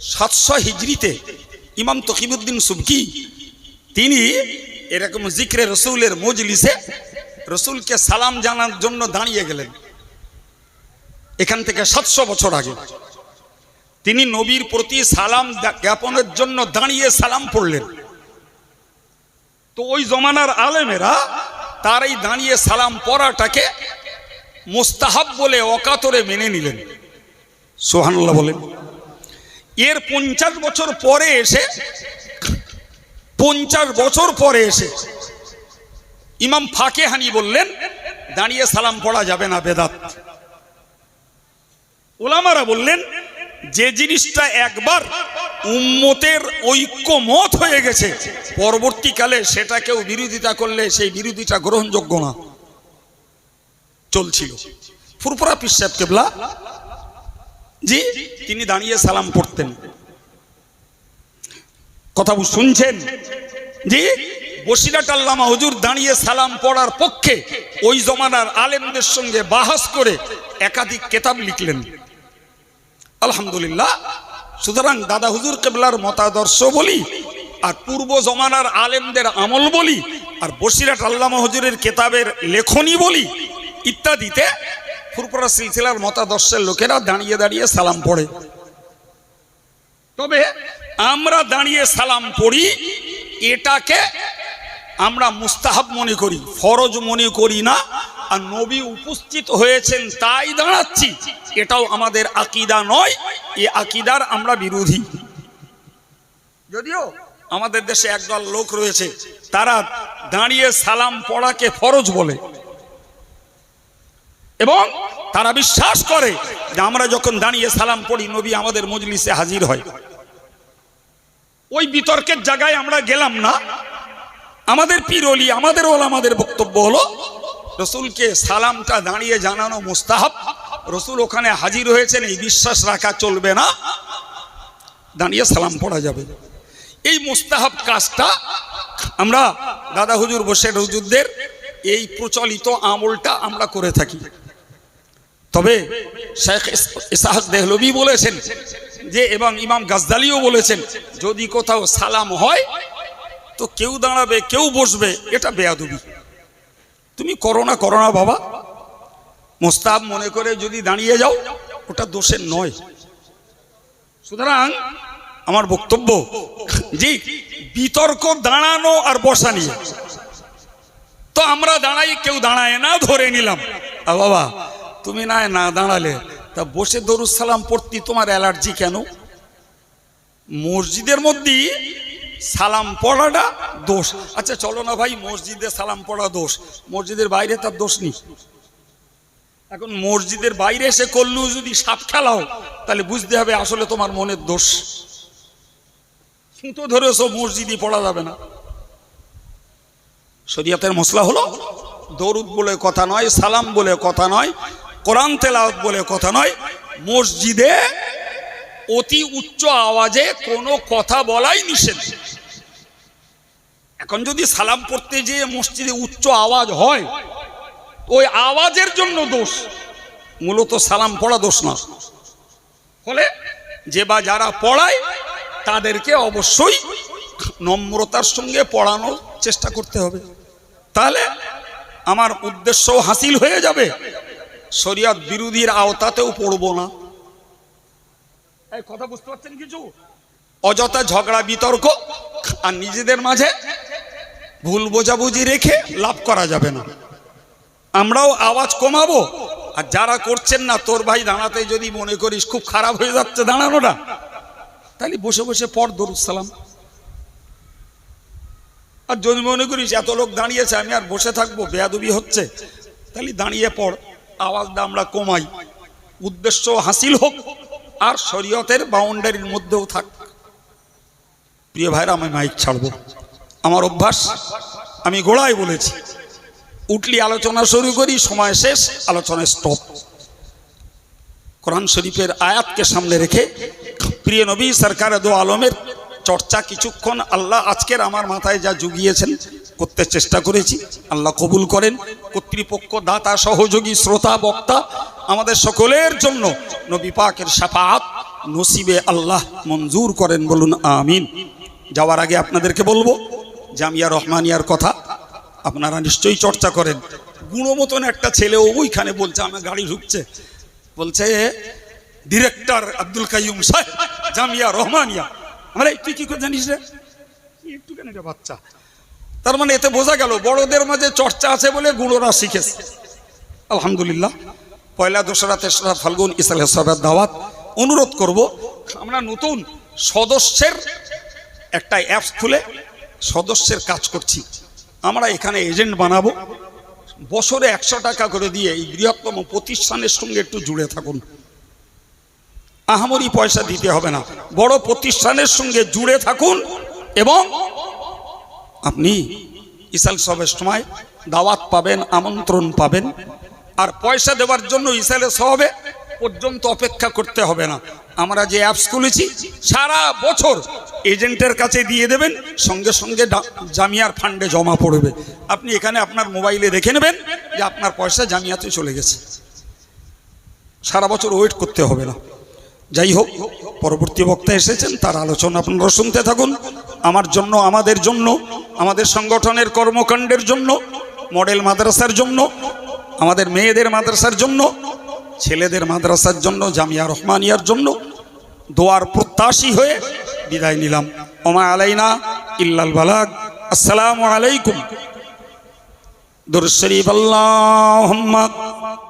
সাতশো হিজড়িতে ইমাম তকিমুদ্দিন সুবকি, তিনি এরকম জিক্রে রসুলের মজলিসে রসুলকে সালাম জানার জন্য দাঁড়িয়ে গেলেন। এখান থেকে সাতশো বছর আগে। তিনি নবীর প্রতি সালাম জ্ঞাপনের জন্য দাঁড়িয়ে সালাম পড়লেন। তো ওই জমানার আলেমেরা তার এই দাঁড়িয়ে সালাম পড়াটাকে মোস্তাহাব বলে অকাতরে মেনে নিলেন। সোহানুল্লাহ বলেন। এর পঞ্চাশ বছর পরে এসে, পঞ্চাশ বছর পরে এসে, ইমাম ফাকে হানি বললেন, দাঁড়িয়ে সালাম পড়া যাবে না বেদাত। ওলামারা বললেন, যে জিনিসটা একবার উম্মতের ঐক্যমত হয়ে গেছে, পরবর্তীকালে সেটা কেউ বিরোধিতা করলে সেই বিরোধিতা গ্রহণযোগ্য না। চলছিল। ফুরফুরা পিসাব কেবলা জি, তিনি দাঁড়িয়ে সালাম পড়তেন কথা শুনছেন? জি বসিরাট আল্লামা হুজুর দাঁড়িয়ে সালাম পড়ার পক্ষে ওই জমানার আলেমদের সঙ্গে বাহাস করে একাধিক কেতাব লিখলেন। আলহামদুলিল্লাহ, সুতরাং দাদা হুজুর কেবলার মতাদর্শ বলি আর পূর্ব জমানার আলেমদের আমল বলি আর বসিরাট আল্লামা হুজুরের কেতাবের লেখনী বলি ইত্যাদিতে ফুরপুরা সিলসিলার মতাদর্শের লোকেরা দাঁড়িয়ে দাঁড়িয়ে সালাম পড়ে। তবে আমরা দাঁড়িয়ে সালাম পড়ি, এটাকে আমরা মুস্তাহাব মনে করি, ফরজ মনে করি না, আর নবী উপস্থিত হয়েছেন তাই দাঁড়াচ্ছি, এটাও আমাদের আকিদা নয়, এ আকিদার আমরা বিরোধী। যদিও আমাদের দেশে একদল লোক রয়েছে, তারা দাঁড়িয়ে সালাম পড়াকে ফরজ বলে। এবং তারা বিশ্বাস করে যে আমরা যখন দাঁড়িয়ে সালাম পড়ি, নবী আমাদের মজলিসে হাজির হয়। ওই বিতর্কের জায়গায় আমরা গেলাম না। আমাদের পিরলি আমাদের ওলা, আমাদের বক্তব্য হলো, রসুলকে সালামটা দাঁড়িয়ে জানানো মুস্তাহাব। রসুল ওখানে হাজির হয়েছেন, এই বিশ্বাস রাখা চলবে না। দাঁড়িয়ে সালাম পড়া যাবে। এই মুস্তাহাব কাজটা আমরা দাদা হুজুর বসের হুজুরদের এই প্রচলিত আমলটা আমরা করে থাকি। তবে শেখ ইসাহাক দেহলবি বলেছেন যে, এবং ইমাম গাজদালিও বলেছেন, যদি কোথাও সালাম হয়, তো কেউ দাঁড়াবে, কেউ বসবে, এটা বেয়াদবি। তুমি করো না করো না বাবা। মোস্তাব মনে করে যদি দাঁড়িয়ে যাও, ওটা দোষের নয়। সুতরাং আমার বক্তব্য যে বিতর্ক দাঁড়ানো আর বসা নিয়ে। তো আমরা দাঁড়াই, কেউ দাঁড়ায় না, ধরে নিলাম। বাবা। তুমি না না দাঁড়ালে, তা বসে দরুদ সালাম পড়তি তোমার অ্যালার্জি কেন? মসজিদের মধ্যে সালাম পড়াটা দোষ। আচ্ছা চলো না ভাই, মসজিদে সালাম পড়া দোষ। মসজিদের বাইরে তার দোষ নেই। এখন মসজিদের বাইরে এসে করলেও যদি সাপ খেলাও, তাহলে বুঝতে হবে আসলে তোমার মনের দোষ। সুতো ধরে সব মসজিদই পড়া যাবে না। শরিয়াতের মশলা হলো, দরুদ বলে কথা নয়, সালাম বলে কথা নয় কোরআন তেলাওয়াত বলে কথা নয়, মসজিদে অতি উচ্চ আওয়াজে কোনো কথা বলাই নিষেধ। এখন যদি সালাম পড়তে যেয়ে মসজিদে উচ্চ আওয়াজ হয়, ওই আওয়াজের জন্য দোষ। মূলত সালাম পড়া দোষ না। ফলে যে বা যারা পড়ায়, তাদেরকে অবশ্যই নম্রতার সঙ্গে পড়ানোর চেষ্টা করতে হবে। তাহলে আমার উদ্দেশ্য হাসিল হয়ে যাবে। শরিয়ত বিরোধীর আওতাতেও পড়ব না। এই কথা বুঝতে পারছেন কিছু? অযথা ঝগড়া বিতর্ক আর নিজেদের মাঝে ভুল বোঝাবুঝি রেখে লাভ করা যাবে না। আমরাও আওয়াজ কমাবো আর যারা করছেন না তোর ভাই দাঁড়াতে যদি মনে করিস খুব খারাপ হয়ে যাচ্ছে দাঁড়ানোটা তাহলে বসে বসে পড় দরুদ সালাম। আর যদি মনে করিস এত লোক দাঁড়িয়েছে আমি আর বসে থাকব বেয়াদবি হচ্ছে তাহলে দাঁড়িয়ে পড়। আওয়াজটা আমরা কমাই। উদ্দেশ্য হাসিল হোক আর শরীয়তের বাউন্ডারির মধ্যেও থাক। প্রিয় ভাইরা, আমি মাইক ছাড়বো। আমার অভ্যাস, আমি গোড়ায় বলেছি, উঠলি, আলোচনা শুরু করি, সময় শেষ আলোচনা স্টপ কোরআন শরীফের আয়াতকে সামনে রেখে প্রিয় নবী, সরকার দো আলমের চর্চা কিছুক্ষণ আল্লাহ আজকের আমার মাথায় যা জুগিয়েছেন করতে চেষ্টা করেছি। আল্লাহ কবুল করেন। কর্তৃপক্ষ, দাতা, সহযোগী, শ্রোতা, বক্তা আমাদের সকলের জন্য নবী পাকের সাফাত নসিবে আল্লাহ মঞ্জুর করেন বলুন, আমিন। যাওয়ার আগে আপনাদেরকে বলব, জামিয়া রহমানিয়ার কথা আপনারা নিশ্চয়ই চর্চা করেন। গুঁড়ো মতন একটা ছেলেও ওইখানে বলছে, আমার গাড়ি ঢুকছে। বলছে, ডিরেক্টর আব্দুল কাইয়ুম সাহেব, জামিয়া রহমানিয়া। আমরা তুই কি করে জানিস রে? একটুখানি একটা বাচ্চা। তার মানে এতে বোঝা গেল বড়দের মাঝে চর্চা আছে বলে গুঁড়োরা শিখেছে। আলহামদুলিল্লাহ। পয়লা দোসরা তেসরা ফাল্গুন ইসাল সবের দাওয়াত অনুরোধ করব, আমরা নতুন সদস্যের একটা অ্যাপস খুলে সদস্যের কাজ করছি। আমরা এখানে এজেন্ট বানাবো। বছরে একশো টাকা করে দিয়ে এই বৃহত্তম প্রতিষ্ঠানের সঙ্গে একটু জুড়ে থাকুন। আহামরি পয়সা দিতে হবে না। বড় প্রতিষ্ঠানের সঙ্গে জুড়ে থাকুন এবং আপনি ইসাল সবের সময় দাওয়াত পাবেন, আমন্ত্রণ পাবেন, আর পয়সা দেওয়ার জন্য ইসালে সবে পর্যন্ত অপেক্ষা করতে হবে না। আমরা যে অ্যাপস খুলেছি, সারা বছর এজেন্টের কাছে দিয়ে দেবেন, সঙ্গে সঙ্গে জামিয়ার ফান্ডে জমা পড়বে। আপনি এখানে আপনার মোবাইলে দেখে নেবেন যে আপনার পয়সা জামিয়াতে চলে গেছে। সারা বছর ওয়েট করতে হবে না। যাই হোক, পরবর্তী বক্তা এসেছেন, তার আলোচনা আপনারা শুনতে থাকুন। আমার জন্য, আমাদের জন্য আমাদের সংগঠনের কর্মকাণ্ডের জন্য, মডেল মাদ্রাসার জন্য, আমাদের মেয়েদের মাদ্রাসার জন্য, ছেলেদের মাদ্রাসার জন্য, জামিয়া রহমানিয়ার জন্য দোয়ার প্রত্যাশী হয়ে বিদায় নিলাম। ওমা আলাইনা ইল্লাল বালাগ। আসসালামু আলাইকুম। দুরশরীফ আল্লাহুম্মা।